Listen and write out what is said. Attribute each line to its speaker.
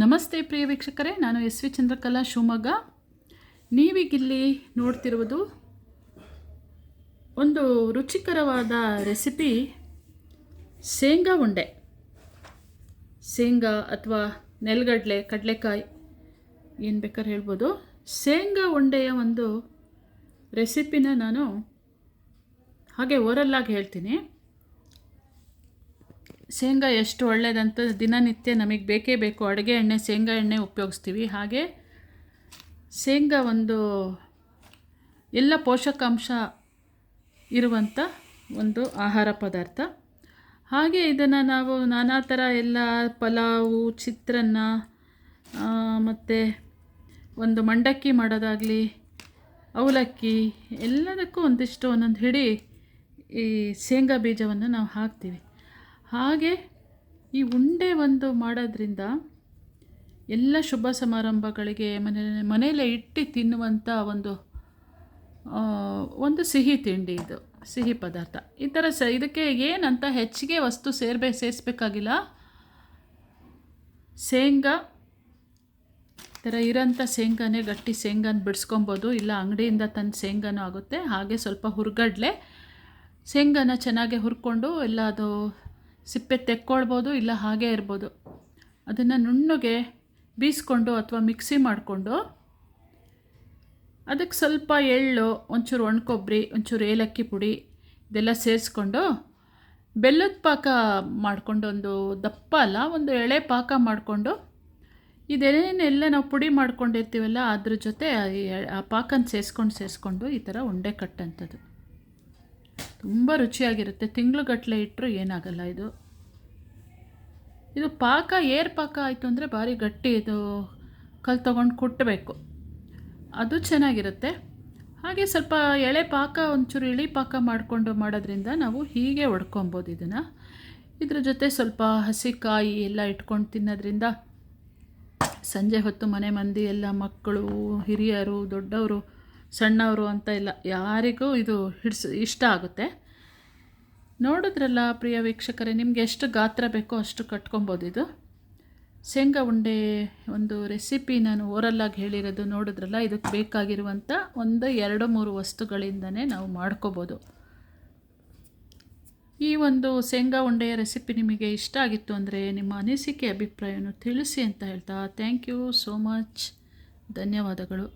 Speaker 1: ನಮಸ್ತೆ ಪ್ರಿಯ ವೀಕ್ಷಕರೇ, ನಾನು ಎಸ್ ವಿ ಚಂದ್ರಕಲಾ ಶಿವಮೊಗ್ಗ. ನೀವೀಗಿಲ್ಲಿ ನೋಡ್ತಿರುವುದು ಒಂದು ರುಚಿಕರವಾದ ರೆಸಿಪಿ ಶೇಂಗಾ ಉಂಡೆ. ಶೇಂಗಾ ಅಥವಾ ನೆಲಗಡಲೆ, ಕಡಲೆಕಾಯಿ, ಏನು ಬೇಕಾದ್ರೆ ಹೇಳ್ಬೋದು. ಶೇಂಗಾ ಉಂಡೆಯ ಒಂದು ರೆಸಿಪಿನ ನಾನು ಹಾಗೆ ಓರಲ್ಲಾಗಿ ಹೇಳ್ತೀನಿ. ಶೇಂಗಾ ಎಷ್ಟು ಒಳ್ಳೆಯದಂತ ದಿನನಿತ್ಯ ನಮಗೆ ಬೇಕೇ ಬೇಕು. ಅಡುಗೆ ಎಣ್ಣೆ, ಶೇಂಗಾ ಎಣ್ಣೆ ಉಪಯೋಗಿಸ್ತೀವಿ. ಹಾಗೆ ಶೇಂಗಾ ಒಂದು ಎಲ್ಲ ಪೋಷಕಾಂಶ ಇರುವಂಥ ಒಂದು ಆಹಾರ ಪದಾರ್ಥ. ಹಾಗೆ ಇದನ್ನು ನಾವು ನಾನಾ ಥರ ಎಲ್ಲ ಪಲಾವು, ಚಿತ್ರಾನ್ನ ಮತ್ತು ಒಂದು ಮಂಡಕ್ಕಿ ಮಾಡೋದಾಗಲಿ, ಅವಲಕ್ಕಿ ಎಲ್ಲದಕ್ಕೂ ಒಂದಿಷ್ಟು ಒಂದೊಂದು ಹಿಡಿ ಈ ಶೇಂಗಾ ಬೀಜವನ್ನು ನಾವು ಹಾಕ್ತೀವಿ. ಹಾಗೆ ಈ ಉಂಡೆ ಒಂದು ಮಾಡೋದ್ರಿಂದ ಎಲ್ಲ ಶುಭ ಸಮಾರಂಭಗಳಿಗೆ ಮನೆ, ಮನೆಯಲ್ಲೇ ಇಟ್ಟು ತಿನ್ನುವಂಥ ಒಂದು ಒಂದು ಸಿಹಿ ತಿಂಡಿ ಇದು, ಸಿಹಿ ಪದಾರ್ಥ. ಈ ಥರ ಸ, ಇದಕ್ಕೆ ಏನಂತ ಹೆಚ್ಚಿಗೆ ವಸ್ತು ಸೇರ್ಬೇ, ಸೇರಿಸ್ಬೇಕಾಗಿಲ್ಲ. ಶೇಂಗಾ ಥರ ಇರೋಂಥ ಶೇಂಗಾನೇ ಗಟ್ಟಿ ಶೇಂಗಾನ ಬಿಡಿಸ್ಕೊಬೋದು. ಇಲ್ಲ, ಅಂಗಡಿಯಿಂದ ತಂದು ಶೇಂಗಾನೂ ಆಗುತ್ತೆ. ಹಾಗೆ ಸ್ವಲ್ಪ ಹುರ್ಗಡ್ಲೆ, ಶೇಂಗಾನ ಚೆನ್ನಾಗಿ ಹುರ್ಕೊಂಡು ಎಲ್ಲ ಅದು ಸಿಪ್ಪೆ ತೆಕ್ಕೊಳ್ಬೋದು ಇಲ್ಲ ಹಾಗೇ ಇರ್ಬೋದು. ಅದನ್ನು ನುಣ್ಣಗೆ ಬೀಸ್ಕೊಂಡು ಅಥವಾ ಮಿಕ್ಸಿ ಮಾಡಿಕೊಂಡು ಅದಕ್ಕೆ ಸ್ವಲ್ಪ ಎಳ್ಳು, ಒಂಚೂರು ಒಣಕೊಬ್ಬರಿ ಒಂಚೂರು ಏಲಕ್ಕಿ ಪುಡಿ ಇದೆಲ್ಲ ಸೇರಿಸ್ಕೊಂಡು ಬೆಲ್ಲದ ಪಾಕ ಮಾಡಿಕೊಂಡು ಒಂದು ದಪ್ಪ ಅಲ್ಲ, ಒಂದು ಎಳೆ ಪಾಕ ಮಾಡಿಕೊಂಡು ಇದೇನೆಲ್ಲ ನಾವು ಪುಡಿ ಮಾಡ್ಕೊಂಡಿರ್ತೀವಲ್ಲ, ಅದ್ರ ಜೊತೆ ಆ ಪಾಕನ ಸೇರಿಸ್ಕೊಂಡು ಸೇರಿಸ್ಕೊಂಡು ಈ ಥರ ಉಂಡೆ ಕಟ್ಟಂಥದ್ದು. ತುಂಬ ರುಚಿಯಾಗಿರುತ್ತೆ. ತಿಂಗ್ಳುಗಟ್ಟಲೆ ಇಟ್ಟರು ಏನಾಗಲ್ಲ ಇದು. ಇದು ಪಾಕ, ಏರ್ ಪಾಕ ಆಯಿತು ಅಂದರೆ ಭಾರಿ ಗಟ್ಟಿ ಇದು ಕಲ್ ತೊಗೊಂಡು ಕುಟ್ಟಬೇಕು ಅದು ಚೆನ್ನಾಗಿರುತ್ತೆ. ಹಾಗೆ ಸ್ವಲ್ಪ ಎಳೆ ಪಾಕ, ಒಂಚೂರು ಇಳಿ ಪಾಕ ಮಾಡಿಕೊಂಡು ಮಾಡೋದ್ರಿಂದ ನಾವು ಹೀಗೆ ಒಡ್ಕೊಬೋದು ಇದನ್ನು. ಇದ್ರ ಜೊತೆ ಸ್ವಲ್ಪ ಹಸಿ ಕಾಯಿ ಎಲ್ಲ ಇಟ್ಕೊಂಡು ತಿನ್ನೋದ್ರಿಂದ ಸಂಜೆ ಹೊತ್ತು ಮನೆ ಮಂದಿ ಎಲ್ಲ ಮಕ್ಕಳು, ಹಿರಿಯರು, ದೊಡ್ಡವರು ಸಣ್ಣವರು ಅಂತ ಇಲ್ಲ, ಯಾರಿಗೂ ಇದು ಹಿಡ್ಸ್, ಇಷ್ಟ ಆಗುತ್ತೆ. ನೋಡಿದ್ರಲ್ಲ ಪ್ರಿಯ ವೀಕ್ಷಕರೇ, ನಿಮ್ಗೆ ಎಷ್ಟು ಗಾತ್ರ ಬೇಕೋ ಅಷ್ಟು ಕಟ್ಕೊಬೋದು ಇದು. ಶೇಂಗಾ ಉಂಡೆ ಒಂದು ರೆಸಿಪಿ ನಾನು ಓರಲ್ಲಾಗಿ ಹೇಳಿರೋದು ನೋಡಿದ್ರಲ್ಲ, ಇದಕ್ಕೆ ಬೇಕಾಗಿರುವಂಥ ಒಂದು ಎರಡು ಮೂರು ವಸ್ತುಗಳಿಂದನೇ ನಾವು ಮಾಡ್ಕೋಬೋದು. ಈ ಒಂದು ಶೇಂಗಾ ಉಂಡೆಯ ರೆಸಿಪಿ ನಿಮಗೆ ಇಷ್ಟ ಆಗಿತ್ತು ಅಂದರೆ ನಿಮ್ಮ ಅನಿಸಿಕೆ, ಅಭಿಪ್ರಾಯವನ್ನು ತಿಳಿಸಿ ಅಂತ ಹೇಳ್ತಾ ಥ್ಯಾಂಕ್ ಯು ಸೋ ಮಚ್ ಧನ್ಯವಾದಗಳು.